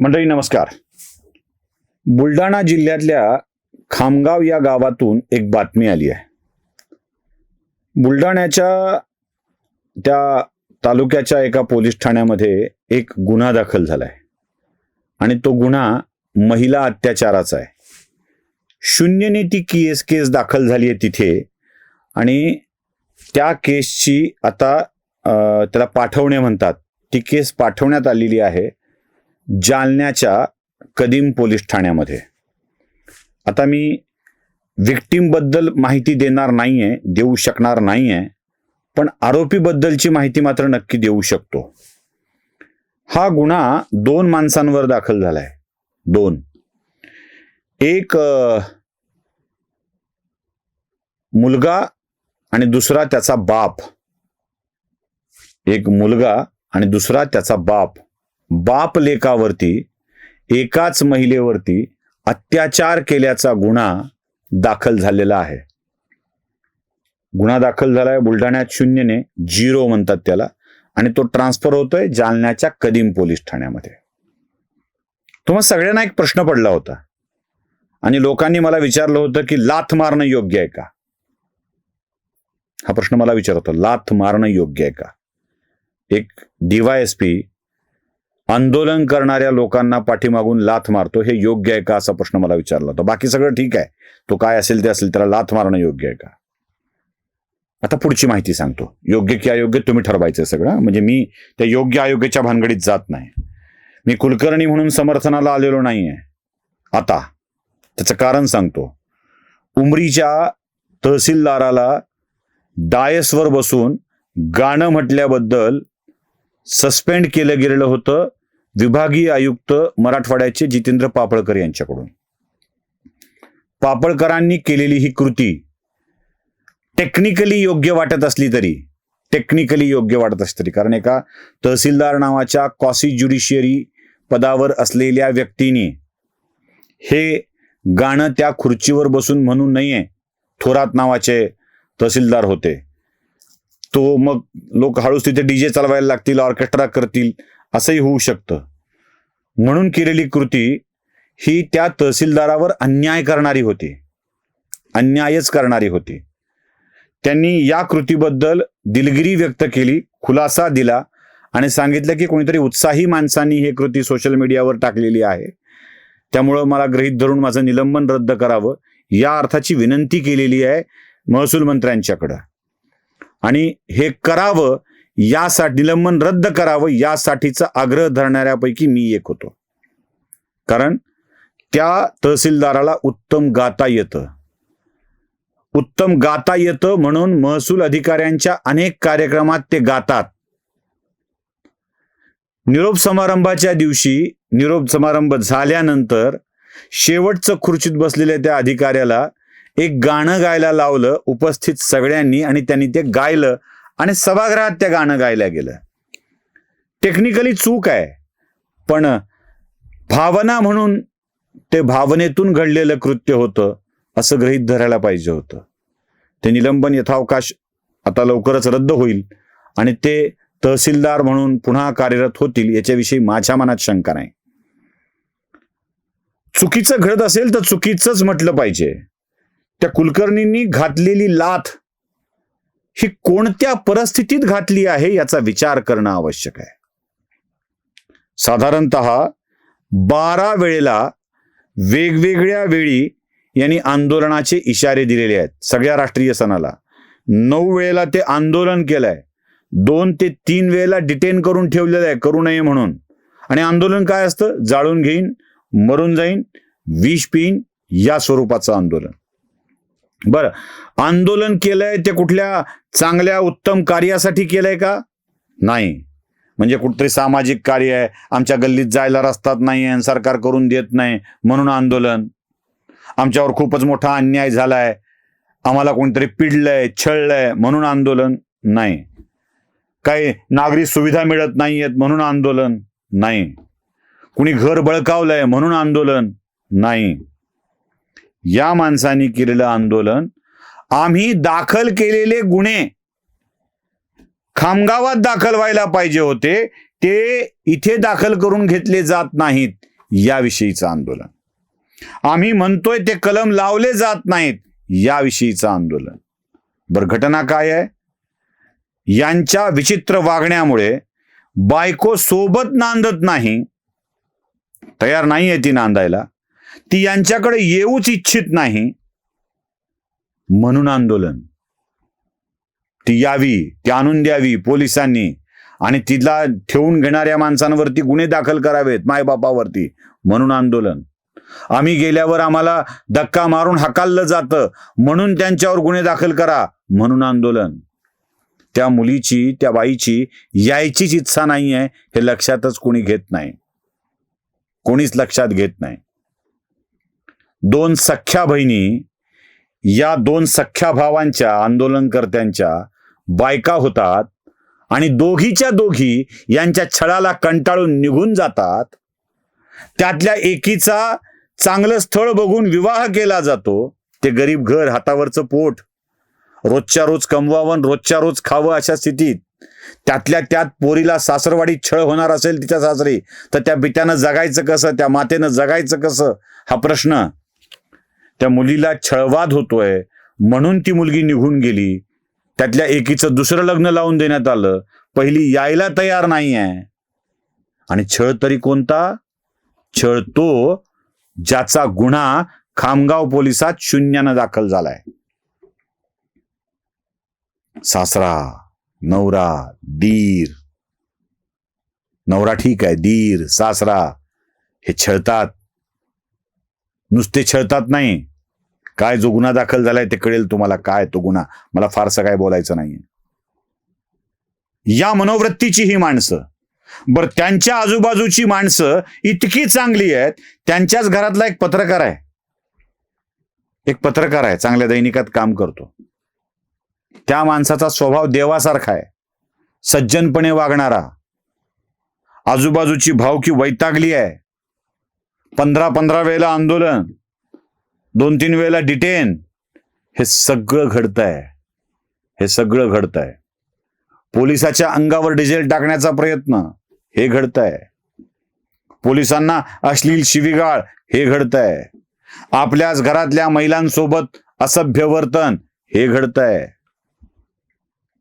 मंडळी नमस्कार. बुलढाणा जिल्ह्यातल्या खामगाव या गावातून एक बातमी आली आहे. बुलढाण्याच्या त्या तालुक्याच्या एका पोलीस ठाण्यामध्ये एक गुन्हा दाखल झालाय. आणि तो गुन्हा महिला अत्याचाराचा आहे. शून्यने ती केस केस दाखल झाली आहे तिथे. आणि त्या केसची आता त्याला पाठवणे म्हणतात. ती केस पाठवण्यात आलेली आहे. जालन्याच्या कदीम पोलीस ठाण्यामध्ये. आता मी विक्टीमबद्दल बद्दल माहिती देणार नाहीये देऊ शकणार नाहीये पण आरोपीबद्दलची माहिती मात्र नक्की देऊ शकतो. हा गुन्हा दोन माणसांवर दाखल झालाय. दोन. एक मुलगा आणि दुसरा त्याचा बाप. एक मुलगा आणि दुसरा त्याचा बाप. बाप लेकावरती एकाच महिलेवरती अत्याचार केल्याचा गुन्हा दाखल झालेला आहे. गुन्हा दाखल झालाय बुलढाण्यात शून्यने झिरो म्हणतात त्याला आणि तो ट्रान्सफर होतोय जालन्याच्या कदीम पोलीस ठाण्यामध्ये. तुम्हाला सगळ्यांना एक प्रश्न पडला होता. आणि लोकांनी मला विचारलं होतं की लाथ मारणं योग्य आहे का? हा प्रश्न मला विचारत होता लाथ मारणं योग्य आहे का? एक डीवायएसपी आंदोलन करणाऱ्या लोकांना पाठीमागून लाथ मारतो हे योग्य आहे का? असा प्रश्न मला विचारला होता. बाकी सगळं ठीक आहे. तो काय असेल ते असेल त्याला लाथ मारणं योग्य आहे का? आता पुढची माहिती सांगतो. योग्य की अयोग्य तुम्ही ठरवायचं सगळं. म्हणजे मी त्या योग्य अयोग्याच्या भानगडीत जात नाही. मी कुलकर्णी म्हणून समर्थनाला आलेलो नाहीये. आता त्याचं कारण सांगतो. उमरीच्या तहसीलदाराला डायसवर बसून गाणं म्हटल्याबद्दल सस्पेंड केलं गेलेलं होतं. विभागीय आयुक्त मराठवाड्याचे जितेंद्र पापळकर यांच्याकडून. पापळकरांनी केलेली ही कृती टेक्निकली योग्य वाटत असली तरी टेक्निकली योग्य वाटत असली तरी. कारण एका तहसीलदार नावाच्या कॉसी ज्युडिशियरी पदावर असलेल्या व्यक्तीने हे गाणं त्या खुर्चीवर बसून म्हणू नये थोरात नावाचे तहसीलदार होते. तो मग लोक हळूच तिथे डीजे चालवायला लागतील ऑर्केस्ट्रा करतील असंही होऊ शकतं. म्हणून केलेली कृती ही त्या तहसीलदारावर अन्याय करणारी होती. अन्यायच करणारी होती. त्यांनी या कृतीबद्दल दिलगिरी व्यक्त केली खुलासा दिला आणि सांगितलं की कोणीतरी उत्साही माणसांनी ही कृती सोशल मीडियावर टाकलेली आहे. त्यामुळं मला गृहीत धरून माझं निलंबन रद्द करावं या अर्थाची विनंती केलेली आहे महसूल मंत्र्यांच्याकडं. आणि हे करावं यासाठी निलंबन रद्द करावं यासाठीचा आग्रह धरणाऱ्यापैकी मी एक होतो. कारण त्या तहसीलदाराला उत्तम गाता येतं. उत्तम गाता येतं म्हणून महसूल अधिकाऱ्यांच्या अनेक कार्यक्रमात ते गातात. निरोप समारंभाच्या दिवशी निरोप समारंभ झाल्यानंतर शेवटचं खुर्चीत बसलेल्या त्या अधिकाऱ्याला एक गाणं गायला लावलं उपस्थित सगळ्यांनी आणि त्यांनी ते गायलं. आणि सभागृहात त्या गाणं गायला गेलं. टेक्निकली चूक आहे पण भावना म्हणून ते भावनेतून घडलेलं कृत्य होतं असं गृहीत धरायला पाहिजे होतं. ते निलंबन यथावकाश आता लवकरच रद्द होईल आणि ते तहसीलदार म्हणून पुन्हा कार्यरत होतील याच्याविषयी माझ्या मनात शंका नाही. चुकीचं घडत असेल तर चुकीचंच म्हटलं पाहिजे. त्या कुलकर्णींनी घातलेली लाथ ही कोणत्या परिस्थितीत घातली आहे याचा विचार करणं आवश्यक आहे. साधारणत बारा वेळेला वेगवेगळ्या वेळी यांनी आंदोलनाचे इशारे दिलेले आहेत. सगळ्या राष्ट्रीय सणाला. नऊ वेळेला ते आंदोलन केलंय. दोन ते तीन वेळेला डिटेन करून ठेवलेलं आहे करू नये म्हणून. आणि आंदोलन काय असतं? जाळून घेईन मरून जाईन विष पिईन या स्वरूपाचं आंदोलन. बरं. आंदोलन केलंय ते कुठल्या चांगल्या उत्तम कार्यासाठी केलंय का? नाही. म्हणजे कुठतरी सामाजिक कार्य आहे. आमच्या गल्लीत जायला रस्तात नाही आहे सरकार करून देत नाही म्हणून आंदोलन. आमच्यावर खूपच मोठा अन्याय झालाय. आम्हाला कोणतरी पिडलंय छळलंय म्हणून आंदोलन नाही. काही नागरी सुविधा मिळत नाहीयेत म्हणून आंदोलन नाही. कुणी घर बळकावलंय म्हणून आंदोलन नाही. या माणसांनी केलेलं आंदोलन. आम्ही दाखल केलेले गुन्हे खामगावात दाखल व्हायला पाहिजे होते. ते इथे दाखल करून घेतले जात नाहीत याविषयीचं आंदोलन. आम्ही म्हणतोय ते कलम लावले जात नाहीत याविषयीचं आंदोलन. बरं घटना काय आहे? यांच्या विचित्र वागण्यामुळे बायको सोबत नांदत नाही. तयार नाही आहे ती नांदायला. ती यांच्याकडे येऊच इच्छित नाही. म्हणून आंदोलन. ती यावी ती आणून द्यावी पोलिसांनी आणि तिला ठेवून घेणाऱ्या माणसांवरती गुन्हे दाखल करावेत मायबापावरती. म्हणून आंदोलन. आम्ही गेल्यावर आम्हाला धक्का मारून हकाललं जातं. म्हणून त्यांच्यावर गुन्हे दाखल करा. म्हणून आंदोलन. त्या मुलीची त्या बाईची यायचीच इच्छा नाही आहे हे लक्षातच कोणी घेत नाही. कोणीच लक्षात घेत नाही. दोन सख्ख्या बहिणी या दोन सख्या भावांच्या आंदोलनकर्त्यांच्या बायका होतात आणि दोघीच्या दोघी यांच्या छळाला कंटाळून निघून जातात. त्यातल्या एकीचा चांगलं स्थळ बघून विवाह केला जातो. ते गरीब घर हातावरचं पोट रोजच्या रोज कमवावं रोजच्या रोज खावं अशा स्थितीत. त्यातल्या त्यात पोरीला सासरवाडीत छळ होणार असेल तिच्या सासरी तर त्या बिट्यानं जगायचं कसं त्या मातेनं जगायचं कसं? हा प्रश्न त्या मुलीला छळवाद होतोय. म्हणून ती मुलगी निघून गेली. त्यातल्या एकीचं दुसरं लग्न लावून देण्यात आलं. पहिली यायला तयार नाही आहे आणि छळ तरी कोणता? छळ तो ज्याचा गुन्हा खामगाव पोलिसात शून्यानं दाखल झालाय. सासरा नवरा दीर. नवरा ठीक आहे दीर सासरा. हे छळतात. नुसते छळतात नाही. काय जो गुन्हा दाखल झालाय ते कळेल तुम्हाला काय तो गुन्हा. मला फारसं काय बोलायचं नाहीये. या मनोवृत्तीची ही माणसं. बर त्यांच्या आजूबाजूची माणसं इतकी चांगली आहेत त्यांच्याच घरातला एक पत्रकार आहे. एक पत्रकार आहे चांगल्या दैनिकात काम करतो. त्या माणसाचा स्वभाव देवासारखा आहे. सज्जनपणे वागणारा. आजूबाजूची भावकी वैतागली आहे. पंधरा पंधरा वेळेला आंदोलन दोन तीन वेळेला डिटेन हे सगळं घडतंय. हे सगळं घडतंय. पोलिसाच्या अंगावर डिझेल टाकण्याचा प्रयत्न हे घडतंय. पोलिसांना अश्लील शिविगाळ हे घडतंय. आपल्याच घरातल्या महिलांसोबत असभ्य वर्तन हे घडतंय.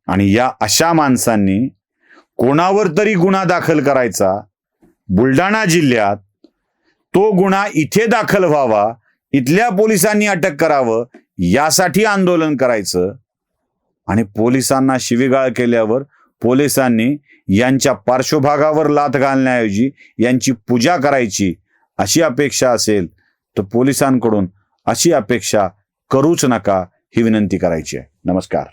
आणि या अशा माणसांनी कोणावर तरी गुन्हा दाखल करायचा बुलढाणा जिल्ह्यात तो गुन्हा इथे दाखल व्हावा इथल्या पोलिसांनी अटक करावं यासाठी आंदोलन करायचं. आणि पोलिसांना शिवीगाळ केल्यावर पोलिसांनी यांच्या पार्श्वभागावर लाथ घालण्याऐवजी यांची पूजा करायची अशी अपेक्षा असेल तर पोलिसांकडून अशी अपेक्षा करूच नका ही विनंती करायची आहे. नमस्कार.